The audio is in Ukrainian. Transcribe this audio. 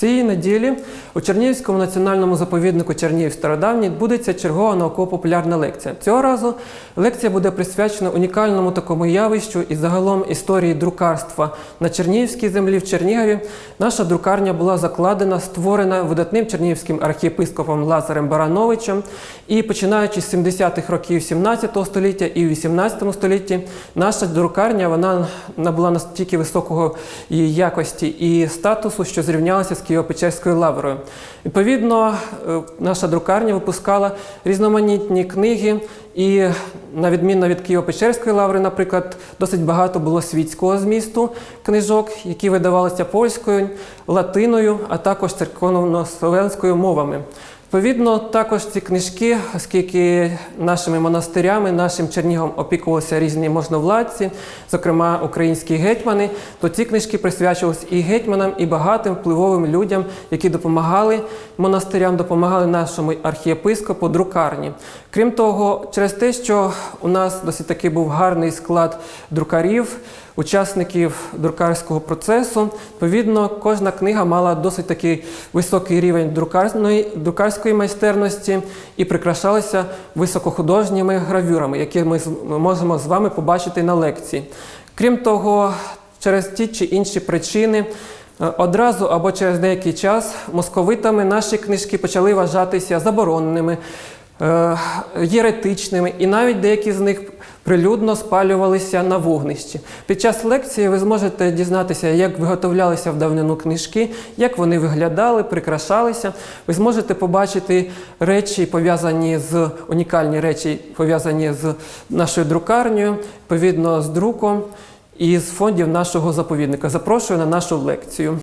Цієї неділі у Чернігівському національному заповіднику Чернігів Стародавній відбудеться чергова науково-популярна лекція. Цього разу лекція буде присвячена унікальному такому явищу і загалом історії друкарства на Чернігівській землі в Чернігові. Наша друкарня була закладена, створена видатним чернігівським архієпископом Лазарем Барановичем. І починаючи з 70-х років 17 століття і 18 столітті, наша друкарня вона набула настільки високого її якості і статусу, що зрівнялася з Києво-Печерською лаврою. Відповідно, е, наша друкарня випускала різноманітні книги, і на відміну від Києво-Печерської лаври, наприклад, досить багато було світського змісту книжок, які видавалися польською, латиною, а також церковно-словенською мовами. Відповідно, також ці книжки, оскільки нашими монастирями, нашим Чернігом опікувалися різні можновладці, зокрема українські гетьмани, то ці книжки присвячувалися і гетьманам, і багатим впливовим людям, які допомагали монастирям, допомагали нашому архієпископу друкарні. Крім того, через те, що у нас досить таки був гарний склад друкарів, учасників друкарського процесу, відповідно, кожна книга мала досить такий високий рівень друкарської майстерності і прикрашалася високохудожніми гравюрами, які ми можемо з вами побачити на лекції. Крім того, через ті чи інші причини. е, Одразу або через деякий час московитами наші книжки почали вважатися забороненими, е, єретичними, і навіть деякі з них прилюдно спалювалися на вогнищі. Під час лекції ви зможете дізнатися, як виготовлялися в давнину книжки, як вони виглядали, прикрашалися. Ви зможете побачити речі, пов'язані з унікальні речі, пов'язані з нашою друкарнею, відповідно з друком і з фондів нашого заповідника. Запрошую на нашу лекцію.